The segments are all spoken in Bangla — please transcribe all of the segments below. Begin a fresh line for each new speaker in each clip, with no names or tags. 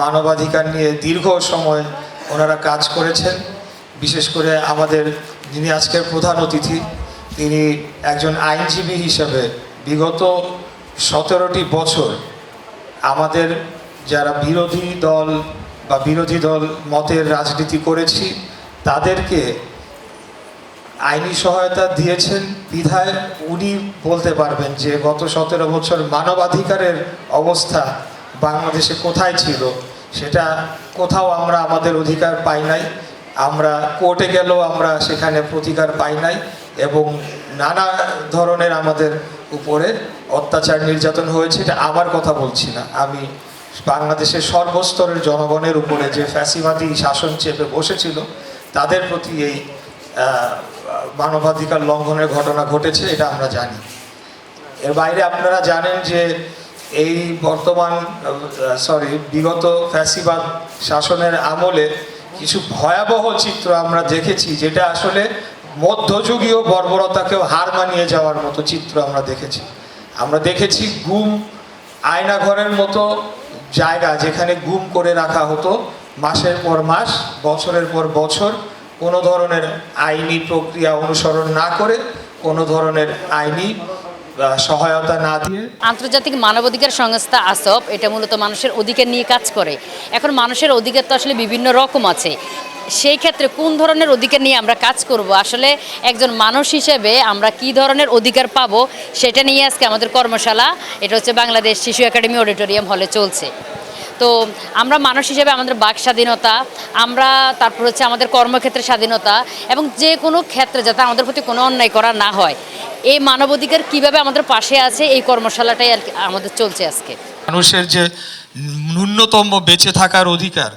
মানবাধিকার নিয়ে দীর্ঘ সময় ওনারা কাজ করেছেন। বিশেষ করে আমাদের যিনি আজকের প্রধান অতিথি, তিনি একজন আইনজীবী হিসেবে বিগত সতেরোটি বছর আমাদের যারা বিরোধী দল বা বিরোধী দল মতের রাজনীতি করেছি, তাদেরকে আইনি সহায়তা দিয়েছেন। বিধায় উনি বলতে পারবেন যে গত সতেরো বছর মানবাধিকারের অবস্থা বাংলাদেশে কোথায় ছিল, সেটা কোথাও আমরা আমাদের অধিকার পাই নাই। আমরা কোর্টে গেলেও আমরা সেখানে প্রতিকার পাই নাই এবং নানা ধরনের আমাদের উপরে অত্যাচার নির্যাতন হয়েছে, এটা আমার কথা বলছি না। আমি বাংলাদেশের সর্বস্তরের জনগণের উপরে যে ফ্যাসিবাদী শাসন চেপে বসেছিল, তাদের প্রতি এই মানবাধিকার লঙ্ঘনের ঘটনা ঘটেছে, এটা আমরা জানি। এর বাইরে আপনারা জানেন যে এই বর্তমান সরি বিগত ফ্যাসিবাদ শাসনের আমলে কিছু ভয়াবহ চিত্র আমরা দেখেছি, যেটা আসলে মধ্যযুগীয় বর্বরতাকেও হার মানিয়ে যাওয়ার মতো চিত্র আমরা দেখেছি। আমরা দেখেছি গুম আয়নাঘরের মতো জায়গা যেখানে গুম করে রাখা হতো, মাসের পর মাস, বছরের পর বছর, কোনো ধরনের আইনি প্রক্রিয়া অনুসরণ না করে কোনো ধরনের আইনি সহায়তা না দিয়ে?
আন্তর্জাতিক মানবাধিকার সংস্থা আসব এটা মূলত মানুষের অধিকার নিয়ে কাজ করে। এখন মানুষের অধিকার তো আসলে বিভিন্ন রকম আছে। সেই ক্ষেত্রে কোন ধরনের অধিকার নিয়ে আমরা কাজ করব? আসলে একজন মানুষ হিসেবে আমরা কি ধরনের অধিকার পাব, সেটা নিয়ে আজকে আমাদের কর্মশালা। এটা হচ্ছে বাংলাদেশ শিশু একাডেমি অডিটোরিয়াম হলে চলছে। তো আমরা মানুষ হিসেবে আমাদের বাক স্বাধীনতা, আমরা তারপর হচ্ছে আমাদের কর্মক্ষেত্রে স্বাধীনতা এবং যে কোনো ক্ষেত্রে যাতে আমাদের প্রতি কোনো অন্যায় করা না হয়। এই মানবাধিকার কীভাবে আমাদের পাশে আছে, এই কর্মশালাটাই আর আমাদের চলছে আজকে।
মানুষের যে ন্যূনতম বেঁচে থাকার অধিকার,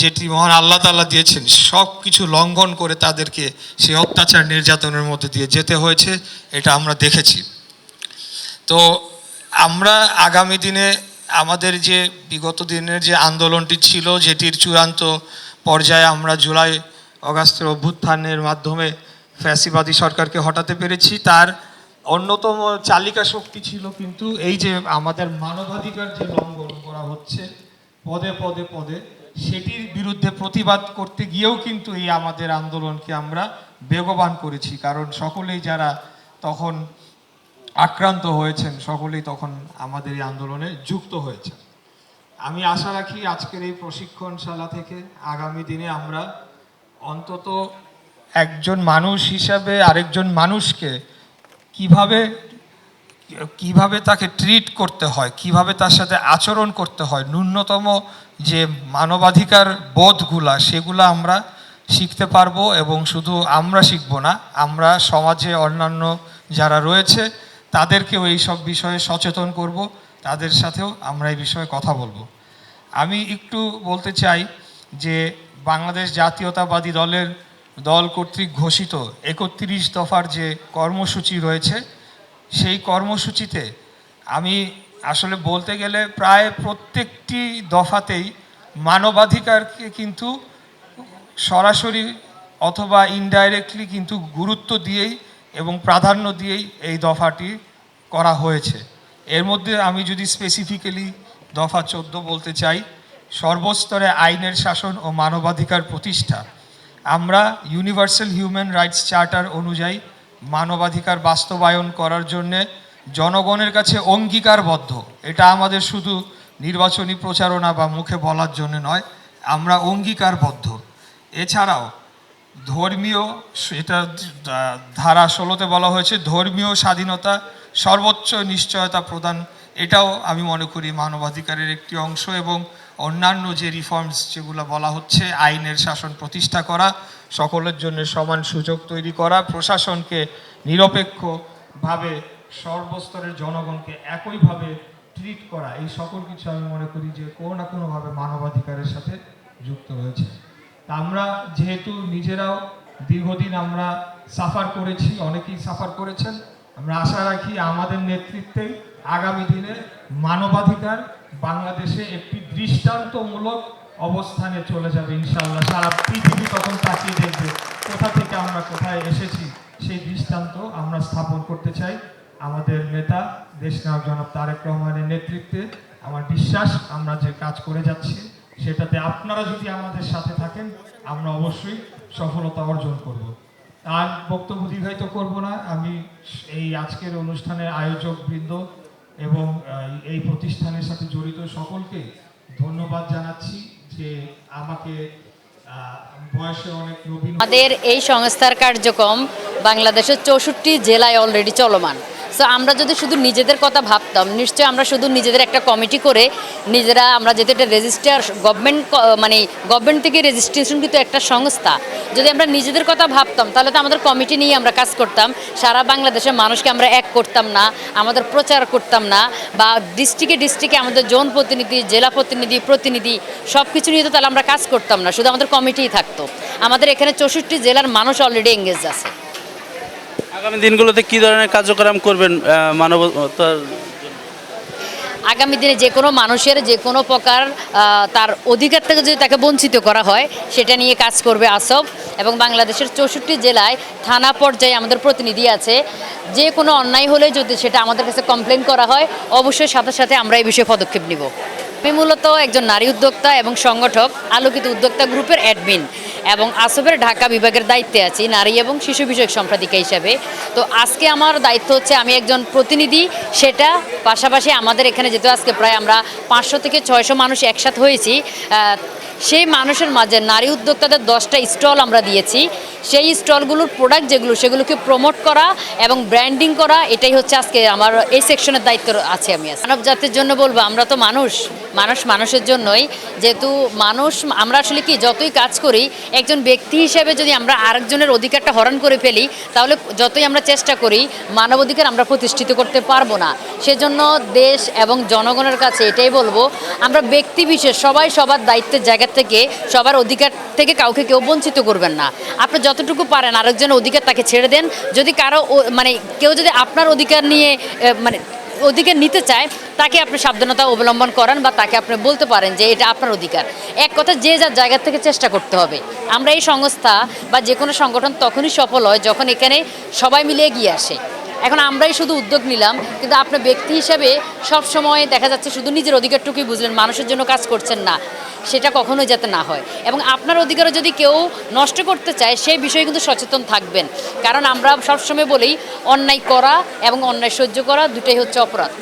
যেটি মহান আল্লাহ তাল্লাহ দিয়েছেন সব কিছু লঙ্ঘন করে তাদেরকে সেই অত্যাচার নির্যাতনের মধ্যে দিয়ে যেতে হয়েছে, এটা আমরা দেখেছি। তো আমরা আগামী দিনে আমাদের যে বিগত দিনের যে আন্দোলনটি ছিল, যেটির চূড়ান্ত পর্যায়ে আমরা জুলাই অগাস্টের অভ্যুত্থানের মাধ্যমে ফ্যাসিবাদী সরকারকে হটাতে পেরেছি। তার অন্যতম চালিকা শক্তি ছিল কিন্তু এই যে আমাদের মানবাধিকার যে লঙ্ঘন করা হচ্ছে, পদে পদে পদে, সেটির বিরুদ্ধে প্রতিবাদ করতে গিয়েও কিন্তু এই আমাদের আন্দোলনকে আমরা বেগবান করেছি। কারণ সকলেই যারা তখন আক্রান্ত হয়েছেন সকলেই তখন আমাদের এই আন্দোলনে যুক্ত হয়েছে আমি আশা রাখি আজকের এই প্রশিক্ষণশালা থেকে আগামী দিনে আমরা অন্তত একজন মানুষ হিসাবে আরেকজন মানুষকে কীভাবে কীভাবে তাকে ট্রিট করতে হয়, কীভাবে তার সাথে আচরণ করতে হয়, ন্যূনতম যে মানবাধিকার বোধগুলা সেগুলো আমরা শিখতে পারব এবং শুধু আমরা শিখব না, আমরা সমাজে অন্যান্য যারা রয়েছে তাদেরকেও এই সব বিষয়ে সচেতন করব, তাদের সাথেও আমরা এই বিষয়ে কথা বলব। আমি একটু বলতে চাই যে বাংলাদেশ জাতীয়তাবাদী দলের দল কর্তৃক ঘোষিত একত্রিশ দফার যে কর্মসূচি রয়েছে, সেই কর্মসূচিতে আমি আসলে বলতে গেলে প্রায় প্রত্যেকটি দফাতেই মানবাধিকারকে কিন্তু সরাসরি অথবা ইনডাইরেক্টলি কিন্তু গুরুত্ব দিয়েই এবং প্রাধান্য দিয়েই এই দফাটি করা হয়েছে। এর মধ্যে আমি যদি স্পেসিফিক্যালি দফা চোদ্দ বলতে চাই, সর্বস্তরে আইনের শাসন ও মানবাধিকার প্রতিষ্ঠা। আমরা ইউনিভার্সাল হিউম্যান রাইটস চার্টার অনুযায়ী মানবাধিকার বাস্তবায়ন করার জন্যে জনগণের কাছে অঙ্গীকারবদ্ধ। এটা আমাদের শুধু নির্বাচনী প্রচারণা বা মুখে বলার জন্য নয়, আমরা অঙ্গীকারবদ্ধ। এছাড়াও ধর্মীয় এটা ধারা ষোলোতে বলা হয়েছে, ধর্মীয় স্বাধীনতা সর্বোচ্চ নিশ্চয়তা প্রদান, এটাও আমি মনে করি মানবাধিকারের একটি অংশ এবং অন্যান্য যে রিফর্মস যেগুলো বলা হচ্ছে, আইনের শাসন প্রতিষ্ঠা করা, সকলের জন্য সমান সুযোগ তৈরি করা, প্রশাসনকে নিরপেক্ষভাবে সর্বস্তরের জনগণকে একইভাবে ট্রিট করা, এই সকল কিছু আমি মনে করি যে কোনো না কোনোভাবে মানবাধিকারের সাথে যুক্ত রয়েছে তা আমরা যেহেতু নিজেরাও দীর্ঘদিন আমরা সাফার করেছি, অনেকেই সাফার করেছেন, আমরা আশা রাখি আমাদের নেতৃত্বে আগামী দিনে মানবাধিকার বাংলাদেশে একটি দৃষ্টান্তমূলক অবস্থানে চলে যাবে ইনশাল্লাহ সারা পৃথিবী তখন তাকিয়ে দেখবে কোথা থেকে আমরা কোথায় এসেছি, সেই দৃষ্টান্ত আমরা স্থাপন করতে চাই। আমাদের নেতা, দেশনায়ক জনাব তারেক রহমানের নেতৃত্বে আমার বিশ্বাস আমরা যে কাজ করে যাচ্ছি সেটাতে আপনারা যদি আমাদের সাথে থাকেন, আমরা অবশ্যই সফলতা অর্জন করব। আর বক্তব্য দীর্ঘায়িত করব না। আমি এই আজকের অনুষ্ঠানের আয়োজক বৃন্দ এবং এই প্রতিষ্ঠানের সাথে জড়িত সকলকে ধন্যবাদ জানাচ্ছি যে আমাকে
আমাদের এই সংস্থার কার্যক্রম বাংলাদেশের চৌষট্টি জেলায় অলরেডি চলমান। সো আমরা যদি শুধু নিজেদের কথা ভাবতাম, নিশ্চয়ই আমরা শুধু নিজেদের একটা কমিটি করে নিজেরা আমরা যেহেতু একটা রেজিস্টার গভর্নমেন্ট মানে গভর্নমেন্ট থেকে রেজিস্ট্রেশন কিন্তু একটা সংস্থা। যদি আমরা নিজেদের কথা ভাবতাম, তাহলে তো আমাদের কমিটি নিয়ে আমরা কাজ করতাম। সারা বাংলাদেশের মানুষকে আমরা এক করতাম না, আমাদের প্রচার করতাম না, বা ডিস্ট্রিক্টে ডিস্ট্রিক্টে আমাদের জোন প্রতিনিধি, জেলা প্রতিনিধি প্রতিনিধি সব কিছু নিয়ে তো তাহলে আমরা কাজ করতাম না, শুধু আমাদের কমিটিই থাকতো। আমাদের এখানে চৌষট্টি জেলার মানুষ অলরেডি এঙ্গেজ আছে।
আগামী দিনগুলোতে কি ধরনের কার্যক্রম করবেন মানবতার
আগামী দিনে যে কোনো মানুষের যে কোনো প্রকার তার অধিকার থেকে যদি তাকে বঞ্চিত করা হয়, সেটা নিয়ে কাজ করবে আসব এবং বাংলাদেশের চৌষট্টি জেলায় থানা পর্যায়ে আমাদের প্রতিনিধি আছে। যে কোনো অন্যায় হলে যদি সেটা আমাদের কাছে কমপ্লেন করা হয়, অবশ্যই সাথে সাথে আমরা এই বিষয়ে পদক্ষেপ নিব। আমি মূলত একজন নারী উদ্যোক্তা এবং সংগঠক, আলোকিত উদ্যোক্তা গ্রুপের অ্যাডমিন এবং আসবের ঢাকা বিভাগের দায়িত্বে আছি, নারী এবং শিশু বিষয়ক সম্পাদিকা হিসাবে। তো আজকে আমার দায়িত্ব হচ্ছে আমি একজন প্রতিনিধি, সেটা পাশাপাশি আমাদের এখানে যেহেতু আজকে প্রায় আমরা পাঁচশো থেকে ছয়শো মানুষ একসাথে হয়েছি সেই মানুষের মাঝে নারী উদ্যোক্তাদের দশটা স্টল আমরা দিয়েছি। সেই স্টলগুলোর প্রোডাক্ট যেগুলো, সেগুলোকে প্রমোট করা এবং ব্র্যান্ডিং করা, এটাই হচ্ছে আজকে আমার এই সেকশনের দায়িত্ব আছে আমি মানব জাতির জন্য বলব, আমরা তো মানুষ। মানুষ মানুষের জন্যই, যেহেতু মানুষ, আমরা আসলে কি যতই কাজ করি, একজন ব্যক্তি হিসেবে যদি আমরা আরেকজনের অধিকারটা হরণ করে ফেলি, তাহলে যতই আমরা চেষ্টা করি, মানবাধিকার আমরা প্রতিষ্ঠিত করতে পারব না। সেজন্য দেশ এবং জনগণের কাছে এটাই বলব, আমরা ব্যক্তি বিশেষ, সবাই সবার দায়িত্বের জায়গা থেকে, সবার অধিকার থেকে কাউকে কেউ বঞ্চিত করবেন না। আপনি যতটুকু পারেন আরেকজনের অধিকার তাকে ছেড়ে দেন। যদি কারও মানে কেউ যদি আপনার অধিকার নিয়ে মানে অধিকার নিতে চায় তাকে আপনি সাবধানতা অবলম্বন করেন বা তাকে আপনি বলতে পারেন যে এটা আপনার অধিকার। এক কথা যে যার জায়গা থেকে চেষ্টা করতে হবে। আমরা এই সংস্থা বা যে কোনো সংগঠন তখনই সফল হয় যখন এখানে সবাই মিলে এগিয়ে আসে। এখন আমরাই শুধু উদ্যোগ নিলাম, কিন্তু আপনার ব্যক্তি হিসাবে সব সময় দেখা যাচ্ছে শুধু নিজের অধিকারটুকুই বুঝলেন, মানুষের জন্য কাজ করছেন না। সেটা কখনোই যাতে না হয়। এবং আপনার অধিকারও যদি কেউ নষ্ট করতে চায়, সেই বিষয়ে কিন্তু সচেতন থাকবেন। কারণ আমরা সবসময় বলি, অন্যায় করা এবং অন্যায় সহ্য করা দুটাই হচ্ছে অপরাধ।